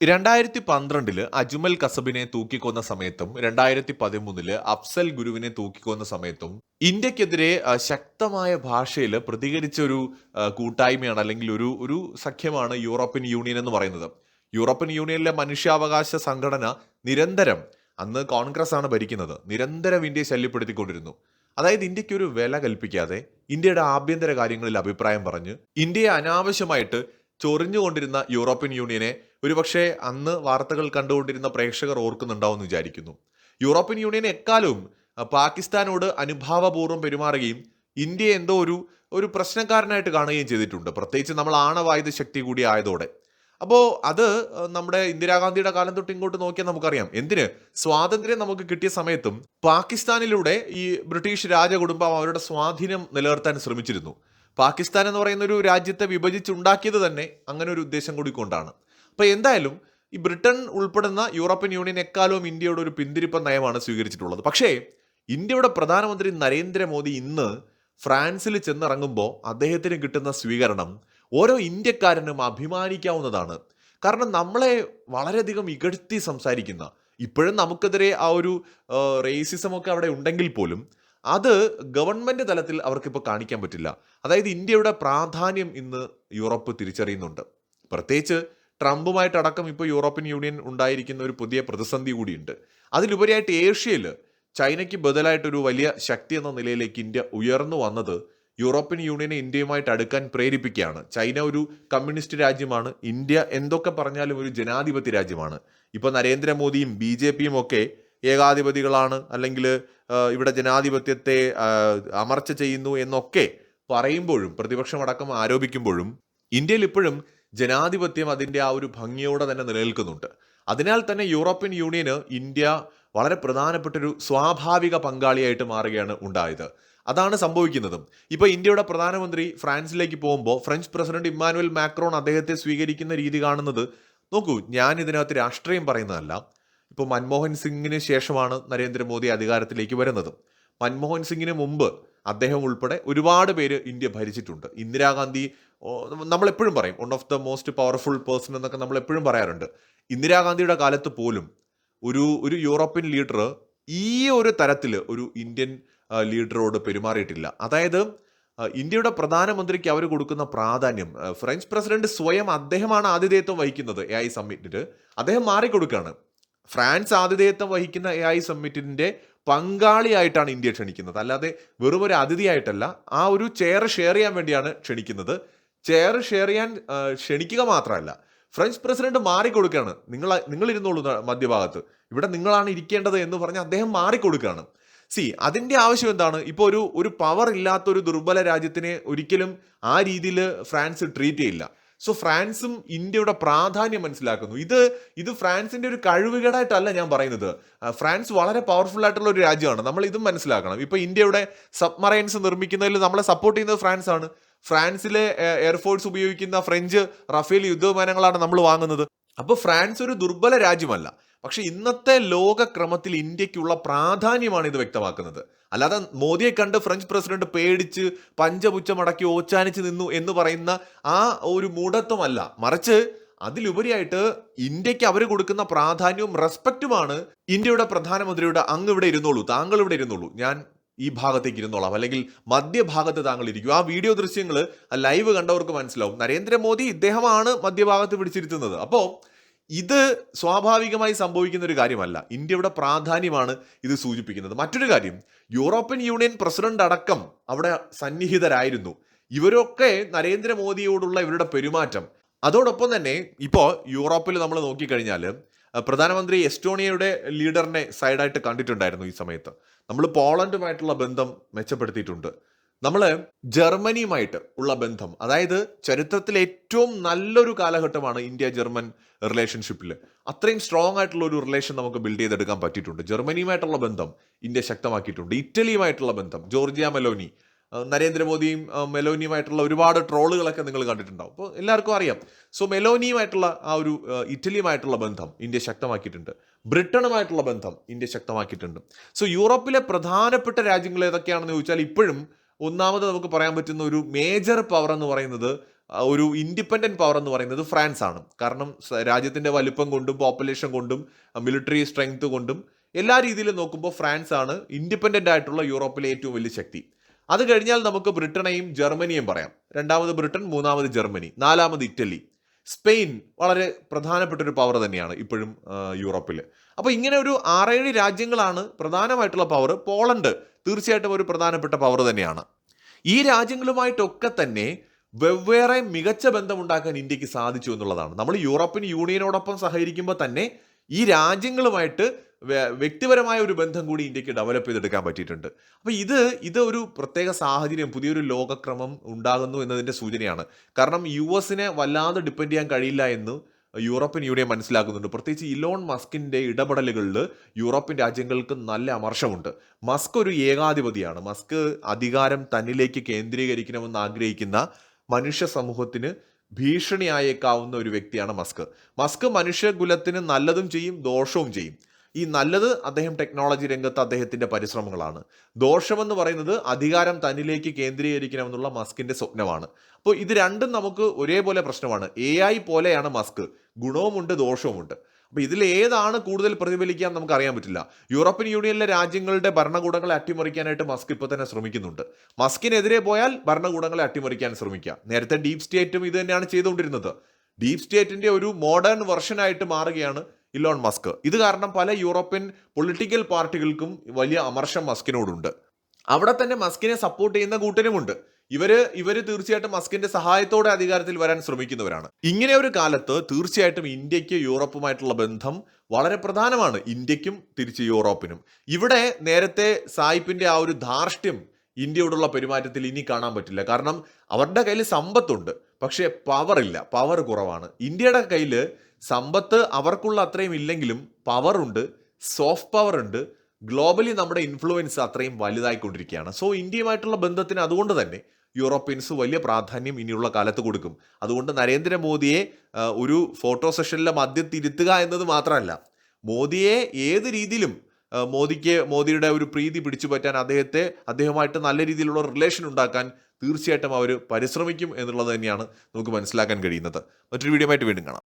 രണ്ടായിരത്തി പന്ത്രണ്ടിൽ അജ്മൽ കസബിനെ തൂക്കിക്കൊന്ന സമയത്തും രണ്ടായിരത്തി പതിമൂന്നിൽ അഫ്സൽ ഗുരുവിനെ തൂക്കിക്കൊന്ന സമയത്തും ഇന്ത്യക്കെതിരെ ശക്തമായ ഭാഷയിൽ പ്രതികരിച്ച ഒരു കൂട്ടായ്മയാണ് അല്ലെങ്കിൽ ഒരു ഒരു സഖ്യമാണ് യൂറോപ്യൻ യൂണിയൻ എന്ന് പറയുന്നത്. യൂറോപ്യൻ യൂണിയനിലെ മനുഷ്യാവകാശ സംഘടന നിരന്തരം അന്ന് കോൺഗ്രസ് ആണ് ഭരിക്കുന്നത്. നിരന്തരം ഇന്ത്യയെ ശല്യപ്പെടുത്തിക്കൊണ്ടിരുന്നു. അതായത് ഇന്ത്യയ്ക്ക് ഒരു വില കൽപ്പിക്കാതെ ഇന്ത്യയുടെ ആഭ്യന്തര കാര്യങ്ങളിൽ അഭിപ്രായം പറഞ്ഞ് ഇന്ത്യയെ അനാവശ്യമായിട്ട് ചൊറിഞ്ഞുകൊണ്ടിരുന്ന യൂറോപ്യൻ യൂണിയനെ ഒരുപക്ഷെ അന്ന് വാർത്തകൾ കണ്ടുകൊണ്ടിരുന്ന പ്രേക്ഷകർ ഓർക്കുന്നുണ്ടാവും എന്ന് വിചാരിക്കുന്നു. യൂറോപ്യൻ യൂണിയൻ എക്കാലവും പാകിസ്ഥാനോട് അനുഭാവപൂർവം പെരുമാറുകയും ഇന്ത്യയെ എന്തോ ഒരു ഒരു പ്രശ്നക്കാരനായിട്ട് കാണുകയും ചെയ്തിട്ടുണ്ട്. പ്രത്യേകിച്ച് നമ്മൾ ആണവായുധ ശക്തി കൂടി ആയതോടെ. അപ്പോൾ അത് നമ്മുടെ ഇന്ദിരാഗാന്ധിയുടെ കാലം തൊട്ട് ഇങ്ങോട്ട് നോക്കിയാൽ നമുക്കറിയാം. എന്തിന്? സ്വാതന്ത്ര്യം നമുക്ക് കിട്ടിയ സമയത്തും പാകിസ്ഥാനിലൂടെ ഈ ബ്രിട്ടീഷ് രാജകുടുംബം അവരുടെ സ്വാധീനം നിലനിർത്താൻ ശ്രമിച്ചിരുന്നു. പാകിസ്ഥാൻ എന്ന് പറയുന്ന ഒരു രാജ്യത്തെ വിഭജിച്ചുണ്ടാക്കിയത് തന്നെ അങ്ങനെ ഒരു ഉദ്ദേശം കൂടി കൊണ്ടാണ്. അപ്പോൾ എന്തായാലും ഈ ബ്രിട്ടൻ ഉൾപ്പെടുന്ന യൂറോപ്യൻ യൂണിയൻ എക്കാലവും ഇന്ത്യയുടെ ഒരു പിന്തിരിപ്പ നയമാണ് സ്വീകരിച്ചിട്ടുള്ളത്. പക്ഷേ ഇന്ത്യയുടെ പ്രധാനമന്ത്രി നരേന്ദ്രമോദി ഇന്ന് ഫ്രാൻസിൽ ചെന്നിറങ്ങുമ്പോൾ അദ്ദേഹത്തിന് കിട്ടുന്ന സ്വീകരണം ഓരോ ഇന്ത്യക്കാരനും അഭിമാനിക്കാവുന്നതാണ്. കാരണം നമ്മളെ വളരെയധികം ഇകഴ്ത്തി സംസാരിക്കുന്ന ഇപ്പോഴും നമുക്കെതിരെ ആ ഒരു റേസിസമൊക്കെ അവിടെ ഉണ്ടെങ്കിൽ പോലും അത് ഗവൺമെന്റ് തലത്തിൽ അവർക്കിപ്പോൾ കാണിക്കാൻ പറ്റില്ല. അതായത് ഇന്ത്യയുടെ പ്രാധാന്യം ഇന്ന് യൂറോപ്പ് തിരിച്ചറിയുന്നുണ്ട്. പ്രത്യേകിച്ച് ട്രംപുമായിട്ടടക്കം ഇപ്പോൾ യൂറോപ്യൻ യൂണിയൻ ഉണ്ടായിരിക്കുന്ന ഒരു പുതിയ പ്രതിസന്ധി കൂടിയുണ്ട്. അതിലുപരിയായിട്ട് ഏഷ്യയിൽ ചൈനയ്ക്ക് ബദലായിട്ടൊരു വലിയ ശക്തി എന്ന നിലയിലേക്ക് ഇന്ത്യ ഉയർന്നു വന്നത് യൂറോപ്യൻ യൂണിയനെ ഇന്ത്യയുമായിട്ട് അടുക്കാൻ പ്രേരിപ്പിക്കുകയാണ്. ചൈന ഒരു കമ്മ്യൂണിസ്റ്റ് രാജ്യമാണ്. ഇന്ത്യ എന്തൊക്കെ പറഞ്ഞാലും ഒരു ജനാധിപത്യ രാജ്യമാണ്. ഇപ്പോൾ നരേന്ദ്രമോദിയും ബി ജെ പിയും ഒക്കെ ഏകാധിപതികളാണ് അല്ലെങ്കിൽ ഇവിടെ ജനാധിപത്യത്തെ അമർച്ച ചെയ്യുന്നു എന്നൊക്കെ പറയുമ്പോഴും പ്രതിപക്ഷം അടക്കം ആരോപിക്കുമ്പോഴും ഇന്ത്യയിൽ ഇപ്പോഴും ജനാധിപത്യം അതിന്റെ ആ ഒരു ഭംഗിയോടെ തന്നെ നിലനിൽക്കുന്നുണ്ട്. അതിനാൽ തന്നെ യൂറോപ്യൻ യൂണിയന് ഇന്ത്യ വളരെ പ്രധാനപ്പെട്ട ഒരു സ്വാഭാവിക പങ്കാളിയായിട്ട് മാറുകയാണ് ഉണ്ടായത്. അതാണ് സംഭവിക്കുന്നതും. ഇപ്പോൾ ഇന്ത്യയുടെ പ്രധാനമന്ത്രി ഫ്രാൻസിലേക്ക് പോകുമ്പോൾ ഫ്രഞ്ച് പ്രസിഡന്റ് ഇമ്മാനുവൽ മാക്രോൺ അദ്ദേഹത്തെ സ്വീകരിക്കുന്ന രീതി കാണുന്നത് നോക്കൂ ഞാൻ ഇതിനകത്ത് രാഷ്ട്രീയം പറയുന്നതല്ല ഇപ്പോൾ മൻമോഹൻ സിംഗിന് ശേഷമാണ് നരേന്ദ്രമോദി അധികാരത്തിലേക്ക് വരുന്നത്. മൻമോഹൻ സിംഗിന് മുമ്പ് അദ്ദേഹം ഉൾപ്പെടെ ഒരുപാട് പേര് ഇന്ത്യ ഭരിച്ചിട്ടുണ്ട്. ഇന്ദിരാഗാന്ധി നമ്മളെപ്പോഴും പറയും one of the most powerful person എന്നൊക്കെ നമ്മൾ എപ്പോഴും പറയാറുണ്ട്. ഇന്ദിരാഗാന്ധിയുടെ കാലത്ത് പോലും ഒരു ഒരു യൂറോപ്യൻ ലീഡർ ഈ ഒരു തരത്തിൽ ഒരു ഇന്ത്യൻ ലീഡറോട് പെരുമാറിയിട്ടില്ല. അതായത് ഇന്ത്യയുടെ പ്രധാനമന്ത്രിക്ക് അവർ കൊടുക്കുന്ന പ്രാധാന്യം ഫ്രഞ്ച് പ്രസിഡന്റ് സ്വയം അദ്ദേഹമാണ് ആതിഥേയത്വം വഹിക്കുന്നത് എ ഐ സമ്മിറ്റിന് അദ്ദേഹം മാറിക്കൊടുക്കുകയാണ്. ഫ്രാൻസ് ആതിഥേയത്വം വഹിക്കുന്ന എ ഐ സമ്മിറ്റിന്റെ പങ്കാളിയായിട്ടാണ് ഇന്ത്യ ക്ഷണിക്കുന്നത്. അല്ലാതെ വെറും ഒരു അതിഥിയായിട്ടല്ല ആ ഒരു ചെയർ ഷെയർ ചെയ്യാൻ വേണ്ടിയാണ് ക്ഷണിക്കുന്നത്. ചെയർ ഷെയർ ചെയ്യാൻ ക്ഷണിക്കുക മാത്രമല്ല ഫ്രഞ്ച് പ്രസിഡന്റ് മാറിക്കൊടുക്കുകയാണ്. നിങ്ങൾ നിങ്ങൾ ഇരുന്നോളൂ ന- മധ്യഭാഗത്ത്. ഇവിടെ നിങ്ങളാണ് ഇരിക്കേണ്ടത് എന്ന് പറഞ്ഞ് അദ്ദേഹം മാറിക്കൊടുക്കുകയാണ്. സി അതിന്റെ ആവശ്യം എന്താണ്? ഇപ്പോൾ ഒരു ഒരു പവർ ഇല്ലാത്ത ഒരു ദുർബല രാജ്യത്തിനെ ഒരിക്കലും ആ രീതിയിൽ ഫ്രാൻസ് ട്രീറ്റ് ചെയ്യില്ല. സോ ഫ്രാൻസും ഇന്ത്യയുടെ പ്രാധാന്യം മനസ്സിലാക്കുന്നു. ഇത് ഇത് ഫ്രാൻസിന്റെ ഒരു കഴിവുകേടായിട്ടല്ല ഞാൻ പറയുന്നത്. ഫ്രാൻസ് വളരെ പവർഫുൾ ആയിട്ടുള്ള ഒരു രാജ്യമാണ്. നമ്മൾ ഇതും മനസ്സിലാക്കണം. ഇപ്പൊ ഇന്ത്യയുടെ സബ്മറൈൻസ് നിർമ്മിക്കുന്നതിൽ നമ്മളെ സപ്പോർട്ട് ചെയ്യുന്നത് ഫ്രാൻസ് ആണ് ഫ്രാൻസിലെ എയർഫോഴ്സ് ഉപയോഗിക്കുന്ന ഫ്രഞ്ച് റഫേൽ യുദ്ധവിമാനങ്ങളാണ് നമ്മൾ വാങ്ങുന്നത്. അപ്പോൾ ഫ്രാൻസ് ഒരു ദുർബല രാജ്യമല്ല. പക്ഷെ ഇന്നത്തെ ലോകക്രമത്തിൽ ഇന്ത്യക്കുള്ള പ്രാധാന്യമാണ് ഇത് വ്യക്തമാക്കുന്നത്. അല്ലാതെ മോദിയെ കണ്ട് ഫ്രഞ്ച് പ്രസിഡന്റ് പേടിച്ച് പഞ്ചപുച്ചമടക്കി ഓച്ചാനിച്ച് നിന്നു എന്ന് പറയുന്ന ആ ഒരു മൂഢത്വമല്ല. മറിച്ച് അതിലുപരിയായിട്ട് ഇന്ത്യയ്ക്ക് അവർ കൊടുക്കുന്ന പ്രാധാന്യവും റെസ്പെക്റ്റുമാണ് ഇന്ത്യയുടെ പ്രധാനമന്ത്രിയുടെ അങ്ങ് ഇവിടെ ഇരുന്നോളൂ താങ്കൾ ഇവിടെ ഇരുന്നോളൂ. ഞാൻ ഈ ഭാഗത്തേക്ക് ഇരുന്നോളാം. അല്ലെങ്കിൽ മധ്യഭാഗത്ത് താങ്കൾ ഇരിക്കും. ആ വീഡിയോ ദൃശ്യങ്ങൾ ലൈവ് കണ്ടവർക്ക് മനസ്സിലാവും. നരേന്ദ്രമോദി ഇദ്ദേഹമാണ് മധ്യഭാഗത്ത് പിടിച്ചിരുത്തുന്നത്. അപ്പോൾ ഇത് സ്വാഭാവികമായി സംഭവിക്കുന്ന ഒരു കാര്യമല്ല. ഇന്ത്യയുടെ പ്രാധാന്യമാണ് ഇത് സൂചിപ്പിക്കുന്നത്. മറ്റൊരു കാര്യം യൂറോപ്യൻ യൂണിയൻ പ്രസിഡന്റ് അടക്കം അവിടെ സന്നിഹിതരായിരുന്നു. ഇവരൊക്കെ നരേന്ദ്രമോദിയോടുള്ള ഇവരുടെ പെരുമാറ്റം. അതോടൊപ്പം തന്നെ ഇപ്പോൾ യൂറോപ്പിൽ നമ്മൾ നോക്കിക്കഴിഞ്ഞാൽ പ്രധാനമന്ത്രി എസ്റ്റോണിയയുടെ ലീഡറിനെ സൈഡായിട്ട് കണ്ടിട്ടുണ്ടായിരുന്നു ഈ സമയത്ത്. നമ്മൾ പോളണ്ടുമായിട്ടുള്ള ബന്ധം മെച്ചപ്പെടുത്തിയിട്ടുണ്ട്. നമ്മൾ ജർമ്മനിയുമായിട്ട് ഉള്ള ബന്ധം അതായത് ചരിത്രത്തിൽ ഏറ്റവും നല്ലൊരു കാലഘട്ടമാണ് ഇന്ത്യ ജർമ്മൻ റിലേഷൻഷിപ്പിൽ അത്രയും സ്ട്രോങ് ആയിട്ടുള്ള ഒരു റിലേഷൻ നമുക്ക് ബിൽഡ് ചെയ്തെടുക്കാൻ പറ്റിയിട്ടുണ്ട്. ജർമ്മനിയുമായിട്ടുള്ള ബന്ധം ഇന്ത്യ ശക്തമാക്കിയിട്ടുണ്ട്. ഇറ്റലിയുമായിട്ടുള്ള ബന്ധം ജോർജിയ മെലോനി നരേന്ദ്രമോദിയും മെലോനിയുമായിട്ടുള്ള ഒരുപാട് ട്രോളുകളൊക്കെ നിങ്ങൾ കണ്ടിട്ടുണ്ടാവും. അപ്പോൾ എല്ലാവർക്കും അറിയാം. സോ മെലോനിയുമായിട്ടുള്ള ആ ഒരു ഇറ്റലിയുമായിട്ടുള്ള ബന്ധം ഇന്ത്യ ശക്തമാക്കിയിട്ടുണ്ട്. ബ്രിട്ടനുമായിട്ടുള്ള ബന്ധം ഇന്ത്യ ശക്തമാക്കിയിട്ടുണ്ട്. സോ യൂറോപ്പിലെ പ്രധാനപ്പെട്ട രാജ്യങ്ങൾ ഏതൊക്കെയാണെന്ന് ചോദിച്ചാൽ ഇപ്പോഴും ഒന്നാമത് നമുക്ക് പറയാൻ പറ്റുന്ന ഒരു മേജർ പവർ എന്ന് പറയുന്നത് ഒരു ഇൻഡിപെൻഡന്റ് പവർ എന്ന് പറയുന്നത് ഫ്രാൻസ് ആണ്. കാരണം രാജ്യത്തിന്റെ വലിപ്പം കൊണ്ടും പോപ്പുലേഷൻ കൊണ്ടും മിലിറ്ററി സ്ട്രെങ്ത് കൊണ്ടും എല്ലാ രീതിയിലും നോക്കുമ്പോൾ ഫ്രാൻസ് ആണ് ഇൻഡിപെൻഡന്റ് ആയിട്ടുള്ള യൂറോപ്പിലെ ഏറ്റവും വലിയ ശക്തി. അത് കഴിഞ്ഞാൽ നമുക്ക് ബ്രിട്ടനെയും ജർമ്മനിയും പറയാം. രണ്ടാമത് ബ്രിട്ടൻ മൂന്നാമത് ജർമ്മനി നാലാമത് ഇറ്റലി. സ്പെയിൻ വളരെ പ്രധാനപ്പെട്ട ഒരു പവർ തന്നെയാണ് ഇപ്പോഴും യൂറോപ്പിൽ അപ്പോൾ ഇങ്ങനെ ഒരു ആറേഴ് രാജ്യങ്ങളാണ് പ്രധാനമായിട്ടുള്ള പവർ പോളണ്ട് തീർച്ചയായിട്ടും ഒരു പ്രധാനപ്പെട്ട പവർ തന്നെയാണ്. ഈ രാജ്യങ്ങളുമായിട്ടൊക്കെ തന്നെ വെവ്വേറെ മികച്ച ബന്ധമുണ്ടാക്കാൻ ഇന്ത്യയ്ക്ക് സാധിച്ചു എന്നുള്ളതാണ്. നമ്മൾ യൂറോപ്യൻ യൂണിയനോടൊപ്പം സഹകരിക്കുമ്പോൾ തന്നെ ഈ രാജ്യങ്ങളുമായിട്ട് വ്യക്തിപരമായ ഒരു ബന്ധം കൂടി ഇന്ത്യയ്ക്ക് ഡെവലപ്പ് ചെയ്തെടുക്കാൻ പറ്റിയിട്ടുണ്ട്. അപ്പോൾ ഇത് ഇത് ഒരു പ്രത്യേക സാഹചര്യം പുതിയൊരു ലോകക്രമം ഉണ്ടാകുന്നു എന്നതിന്റെ സൂചനയാണ്. കാരണം യു എസിനെ വല്ലാതെ ഡിപ്പെൻഡ് ചെയ്യാൻ കഴിയില്ല എന്ന് യൂറോപ്യൻ യൂണിയൻ മനസ്സിലാക്കുന്നുണ്ട്. പ്രത്യേകിച്ച് ഇലോൺ മസ്കിന്റെ ഇടപെടലുകളിൽ യൂറോപ്യൻ രാജ്യങ്ങൾക്ക് നല്ല അമർഷമുണ്ട്. മസ്ക് ഒരു ഏകാധിപതിയാണ്. മസ്ക് അധികാരം തന്നിലേക്ക് കേന്ദ്രീകരിക്കണമെന്ന് ആഗ്രഹിക്കുന്ന മനുഷ്യ സമൂഹത്തിന് ഭീഷണിയായേക്കാവുന്ന ഒരു വ്യക്തിയാണ് മസ്ക്. മസ്ക് മനുഷ്യകുലത്തിന് നല്ലതും ചെയ്യും ദോഷവും ചെയ്യും. ഈ നല്ലത് അദ്ദേഹം ടെക്നോളജി രംഗത്ത് അദ്ദേഹത്തിന്റെ പരിശ്രമങ്ങളാണ്. ദോഷമെന്ന് പറയുന്നത് അധികാരം തന്നിലേക്ക് കേന്ദ്രീകരിക്കണമെന്നുള്ള മസ്കിന്റെ സ്വപ്നമാണ്. അപ്പോൾ ഇത് രണ്ടും നമുക്ക് ഒരേപോലെ പ്രശ്നമാണ്. എ ഐ പോലെയാണ് മസ്ക്. ഗുണവുമുണ്ട് ദോഷവുമുണ്ട്. അപ്പോൾ ഇതിൽ ഏതാണ് കൂടുതൽ പ്രതിഫലിക്കാൻ നമുക്ക് അറിയാൻ പറ്റില്ല. യൂറോപ്യൻ യൂണിയനിലെ രാജ്യങ്ങളുടെ ഭരണകൂടങ്ങളെ അട്ടിമറിക്കാനായിട്ട് മസ്ക് ഇപ്പോൾ തന്നെ ശ്രമിക്കുന്നുണ്ട്. മസ്കിനെതിരെ പോയാൽ ഭരണകൂടങ്ങളെ അട്ടിമറിക്കാൻ ശ്രമിക്കുക. നേരത്തെ ഡീപ് സ്റ്റേറ്റും ഇത് തന്നെയാണ് ചെയ്തുകൊണ്ടിരുന്നത്. ഡീപ് സ്റ്റേറ്റിന്റെ ഒരു മോഡേൺ വെർഷനായിട്ട് മാറുകയാണ് ഇലോൺ മസ്ക്. ഇത് കാരണം പല യൂറോപ്യൻ പൊളിറ്റിക്കൽ പാർട്ടികൾക്കും വലിയ അമർഷം മസ്കിനോടുണ്ട്. അവിടെ തന്നെ മസ്കിനെ സപ്പോർട്ട് ചെയ്യുന്ന കൂട്ടരുമുണ്ട്. ഇവർ ഇവർ തീർച്ചയായിട്ടും മസ്കിന്റെ സഹായത്തോടെ അധികാരത്തിൽ വരാൻ ശ്രമിക്കുന്നവരാണ്. ഇങ്ങനെ ഒരു കാലത്ത് തീർച്ചയായിട്ടും ഇന്ത്യയ്ക്ക് യൂറോപ്പുമായിട്ടുള്ള ബന്ധം വളരെ പ്രധാനമാണ്. ഇന്ത്യക്കും തിരിച്ച് യൂറോപ്പിനും. ഇവിടെ നേരത്തെ സായിപ്പിന്റെ ആ ഒരു ധാർഷ്ട്യം ഇന്ത്യയോടുള്ള പെരുമാറ്റത്തിൽ ഇനി കാണാൻ പറ്റില്ല. കാരണം അവരുടെ കയ്യിൽ സമ്പത്തുണ്ട് പക്ഷേ പവർ ഇല്ല. പവർ കുറവാണ്. ഇന്ത്യയുടെ കയ്യിൽ സമ്പത്ത് അവർക്കുള്ള അത്രയും ഇല്ലെങ്കിലും പവർ ഉണ്ട് സോഫ്റ്റ് പവർ ഉണ്ട്. ഗ്ലോബലി നമ്മുടെ ഇൻഫ്ലുവൻസ് അത്രയും വലുതായിക്കൊണ്ടിരിക്കുകയാണ്. സോ ഇന്ത്യയുമായിട്ടുള്ള ബന്ധത്തിന് അതുകൊണ്ട് തന്നെ യൂറോപ്യൻസ് വലിയ പ്രാധാന്യം ഇനിയുള്ള കാലത്ത് കൊടുക്കും. അതുകൊണ്ട് നരേന്ദ്രമോദിയെ ഒരു ഫോട്ടോ സെഷനിലെ മധ്യത്തിരുത്തുക എന്നത് മാത്രമല്ല മോദിയെ ഏത് രീതിയിലും മോദിക്ക് മോദിയുടെ ഒരു പ്രീതി പിടിച്ചു പറ്റാൻ അദ്ദേഹത്തെ അദ്ദേഹമായിട്ട് നല്ല രീതിയിലുള്ള റിലേഷൻ ഉണ്ടാക്കാൻ തീർച്ചയായിട്ടും അവർ പരിശ്രമിക്കും എന്നുള്ളത് തന്നെയാണ് നമുക്ക് മനസ്സിലാക്കാൻ കഴിയുന്നത്. മറ്റൊരു വീഡിയോ ആയിട്ട് വീണ്ടും കാണാം.